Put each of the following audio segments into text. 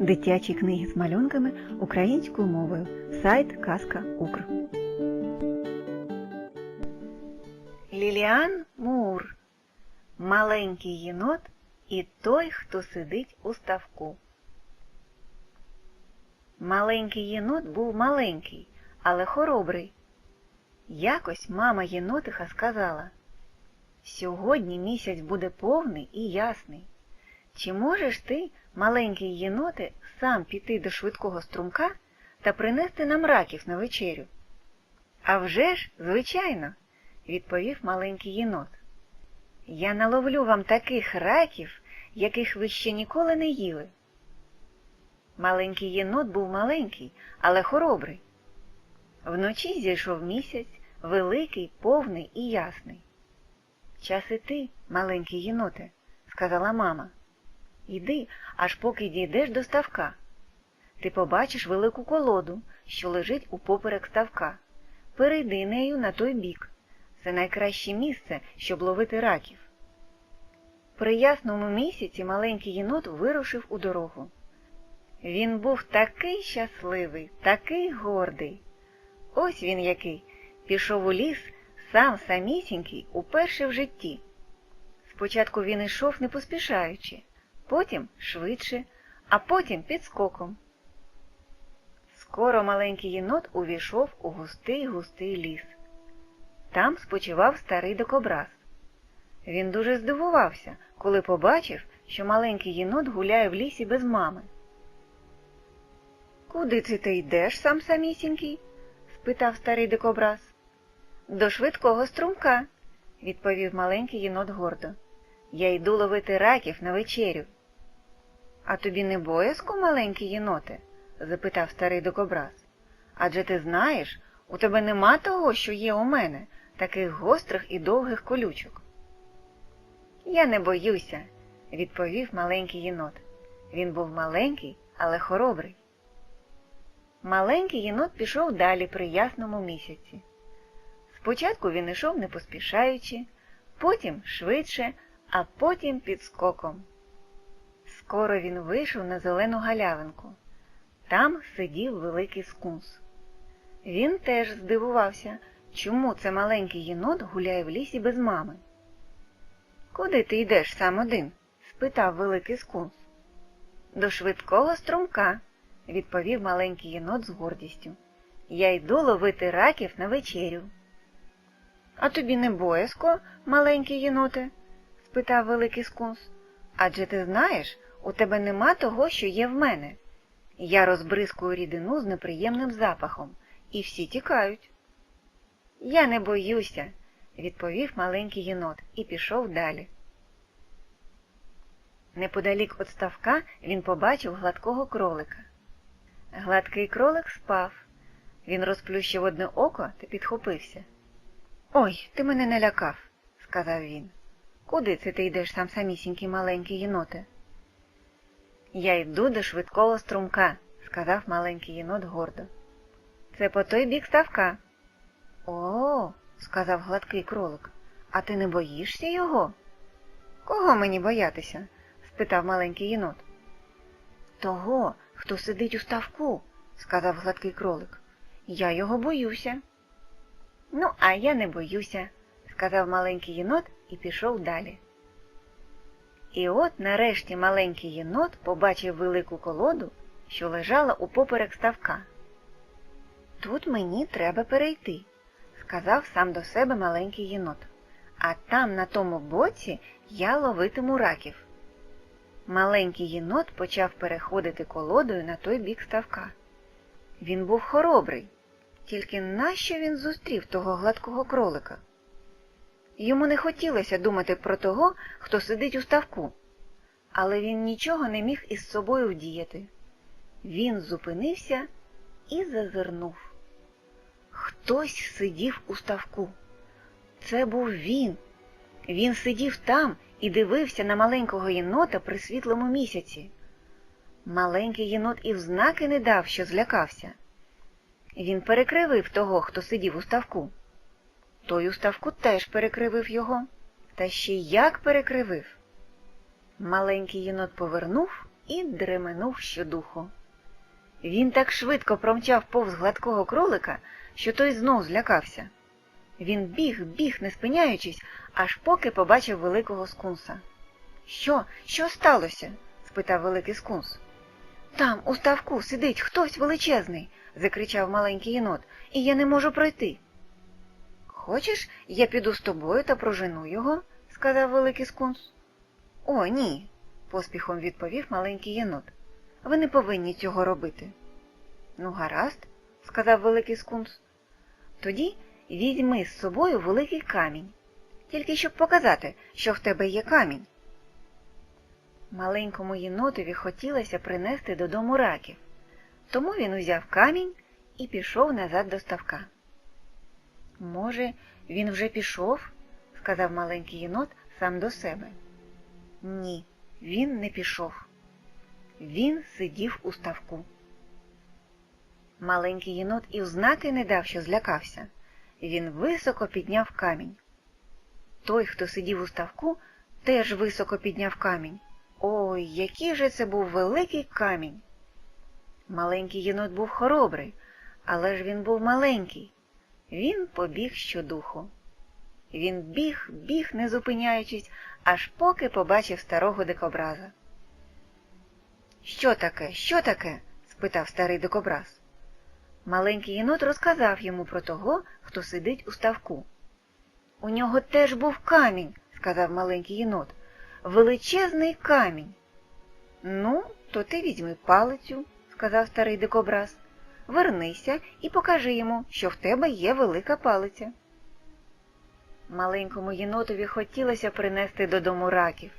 Дитячі книги з малюнками українською мовою. Сайт Казка Укр. Ліліан Мур. Маленький єнот і той, хто сидить у ставку. Маленький єнот був маленький, але хоробрий. Якось мама єнотиха сказала Сьогодні місяць буде повний і ясний. Чи можеш ти, маленький єноте, сам піти до швидкого струмка та принести нам раків на вечерю? «А вже ж, звичайно, відповів маленький єнот. Я наловлю вам таких раків, яких ви ще ніколи не їли. Маленький єнот був маленький, але хоробрий. Вночі зійшов місяць, великий, повний і ясний. Час іти, маленький єноте, сказала мама. Іди, аж поки дійдеш до ставка. Ти побачиш велику колоду, що лежить упоперек ставка. Перейди нею на той бік. Це найкраще місце, щоб ловити раків. При ясному місяці маленький єнот вирушив у дорогу. Він був такий щасливий, такий гордий. Ось він який пішов у ліс сам самісінький уперше в житті. Спочатку він йшов не поспішаючи, потім швидше, а потім підскоком. Скоро маленький єнот увійшов у густий густий ліс. Там спочивав старий дикобраз. Він дуже здивувався, коли побачив, що маленький єнот гуляє в лісі без мами. Куди це ти йдеш сам самісінький? спитав старий дикобраз. До швидкого струмка, відповів маленький єнот гордо. Я йду ловити раків на вечерю. А тобі не боязко, маленький єноте? запитав старий дикобраз. Адже ти знаєш, у тебе нема того, що є у мене, таких гострих і довгих колючок. Я не боюся, відповів маленький єнот. Він був маленький, але хоробрий. Маленький єнот пішов далі при ясному місяці. Спочатку він йшов не поспішаючи, потім швидше, а потім підскоком. Скоро він вийшов на зелену галявинку. Там сидів великий скунс. Він теж здивувався, чому це маленький єнот гуляє в лісі без мами. Куди ти йдеш сам один? спитав великий скунс. До швидкого струмка, відповів маленький єнот з гордістю. Я йду ловити раків на вечерю. А тобі не боязко, маленький єноте? спитав великий скунс. Адже ти знаєш, у тебе нема того, що є в мене. Я розбризкую рідину з неприємним запахом, і всі тікають. Я не боюся, відповів маленький єнот і пішов далі. Неподалік від ставка він побачив гладкого кролика. Гладкий кролик спав. Він розплющив одне око та підхопився. Ой, ти мене не лякав, сказав він. Куди це ти йдеш сам самісінький маленький єноте? Я йду до швидкого струмка, сказав маленький єнот гордо. Це по той бік ставка. О, сказав гладкий кролик, а ти не боїшся його? Кого мені боятися? спитав маленький єнот. Того, хто сидить у ставку, сказав гладкий кролик. Я його боюся. Ну, а я не боюся, сказав маленький єнот і пішов далі. І от нарешті маленький єнот побачив велику колоду, що лежала упоперек ставка. Тут мені треба перейти, сказав сам до себе маленький єнот. А там, на тому боці, я ловитиму раків. Маленький єнот почав переходити колодою на той бік ставка. Він був хоробрий, тільки нащо він зустрів того гладкого кролика? Йому не хотілося думати про того, хто сидить у ставку, але він нічого не міг із собою вдіяти. Він зупинився і зазирнув. Хтось сидів у ставку. Це був він. Він сидів там і дивився на маленького єнота при світлому місяці. Маленький єнот і взнаки не дав, що злякався. Він перекривив того, хто сидів у ставку. Той у ставку теж перекривив його. Та ще як перекривив. Маленький єнот повернув і дременув щодуху. Він так швидко промчав повз гладкого кролика, що той знов злякався. Він біг, біг, не спиняючись, аж поки побачив великого скунса. Що, що сталося? спитав великий скунс. Там, у ставку, сидить хтось величезний, закричав маленький єнот, і я не можу пройти. Хочеш, я піду з тобою та прожену його? сказав великий скунс. О, ні, поспіхом відповів маленький єнот. Ви не повинні цього робити. Ну, гаразд, сказав великий скунс. Тоді візьми з собою великий камінь, тільки щоб показати, що в тебе є камінь. Маленькому єнотові хотілося принести додому раків, тому він узяв камінь і пішов назад до ставка. Може, він вже пішов? сказав маленький єнот сам до себе. Ні, він не пішов. Він сидів у ставку. Маленький єнот і взнати не дав, що злякався. Він високо підняв камінь. Той, хто сидів у ставку, теж високо підняв камінь. Ой, який же це був великий камінь. Маленький єнот був хоробрий, але ж він був маленький. Він побіг щодуху. Він біг, біг, не зупиняючись, аж поки побачив старого дикобраза. Що таке? Що таке? спитав старий дикобраз. Маленький єнот розказав йому про того, хто сидить у ставку. У нього теж був камінь, сказав маленький єнот. Величезний камінь. Ну, то ти візьми палицю, сказав старий дикобраз. Вернися і покажи йому, що в тебе є велика палиця. Маленькому єнотові хотілося принести додому раків.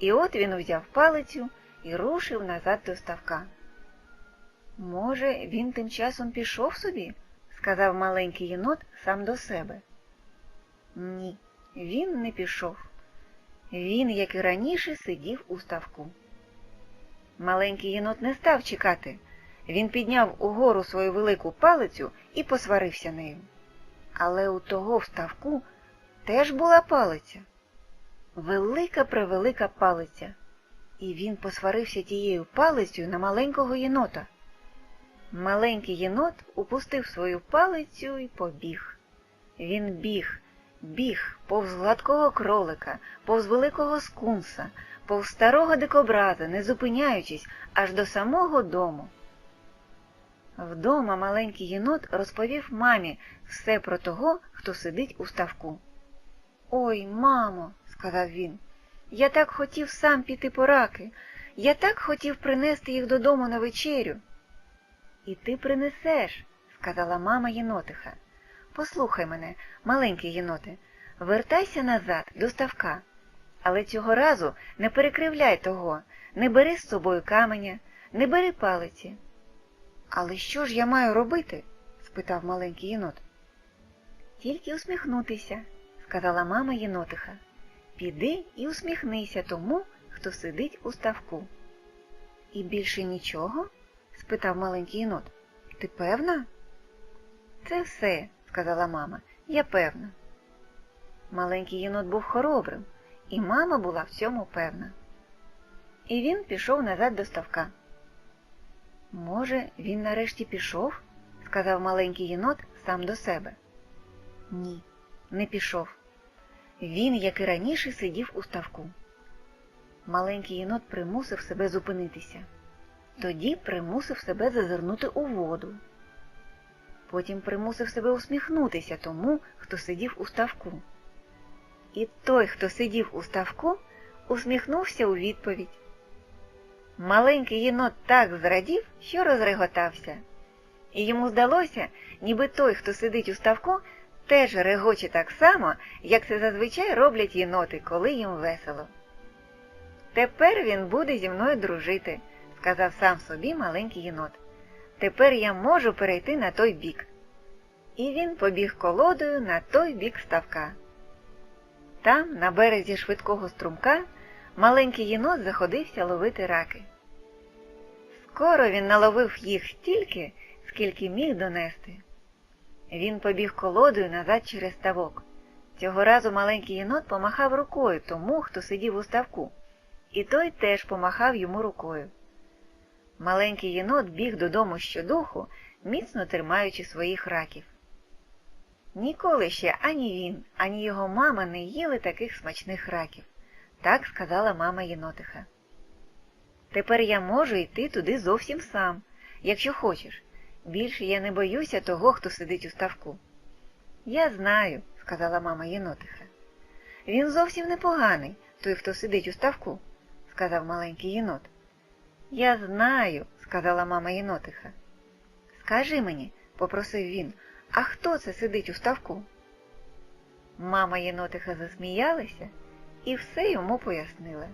І от він взяв палицю і рушив назад до ставка. Може, він тим часом пішов собі? сказав маленький єнот сам до себе. Ні, він не пішов. Він, як і раніше, сидів у ставку. Маленький єнот не став чекати. Він підняв угору свою велику палицю і посварився нею. Але у того в ставку теж була палиця. Велика превелика палиця. І він посварився тією палицею на маленького єнота. Маленький єнот упустив свою палицю і побіг. Він біг, біг повз гладкого кролика, повз великого скунса, повз старого дикобраза, не зупиняючись аж до самого дому. Вдома маленький єнот розповів мамі все про того, хто сидить у ставку. Ой, мамо, сказав він, я так хотів сам піти по раки, я так хотів принести їх додому на вечерю. І ти принесеш, сказала мама єнотиха. Послухай мене, маленький єноте, вертайся назад до ставка, але цього разу не перекривляй того, не бери з собою каменя, не бери палиці. Але що ж я маю робити? спитав маленький єнот. Тільки усміхнутися, сказала мама єнотиха. Піди і усміхнися тому, хто сидить у ставку. І більше нічого? спитав маленький єнот. Ти певна? Це все, сказала мама, я певна. Маленький єнот був хоробрим, і мама була в цьому певна. І він пішов назад до ставка. Може, він нарешті пішов? сказав маленький єнот сам до себе. Ні, не пішов. Він, як і раніше, сидів у ставку. Маленький єнот примусив себе зупинитися. Тоді примусив себе зазирнути у воду. Потім примусив себе усміхнутися тому, хто сидів у ставку. І той, хто сидів у ставку, усміхнувся у відповідь. Маленький єнот так зрадів, що розреготався. І йому здалося, ніби той, хто сидить у ставку, теж регоче так само, як це зазвичай роблять єноти, коли їм весело. Тепер він буде зі мною дружити, сказав сам собі маленький єнот. Тепер я можу перейти на той бік. І він побіг колодою на той бік ставка. Там, на березі швидкого струмка, маленький єнот заходився ловити раки. Скоро він наловив їх стільки, скільки міг донести. Він побіг колодою назад через ставок. Цього разу маленький єнот помахав рукою тому, хто сидів у ставку, і той теж помахав йому рукою. Маленький єнот біг додому щодуху, міцно тримаючи своїх раків. Ніколи ще ані він, ані його мама не їли таких смачних раків, так сказала мама єнотиха. Тепер я можу йти туди зовсім сам, якщо хочеш. Більше я не боюся того, хто сидить у ставку. Я знаю, сказала мама єнотиха. Він зовсім непоганий, той, хто сидить у ставку, сказав маленький єнот. Я знаю, сказала мама єнотиха. Скажи мені, попросив він, а хто це сидить у ставку? Мама єнотиха засміялася і все йому пояснила.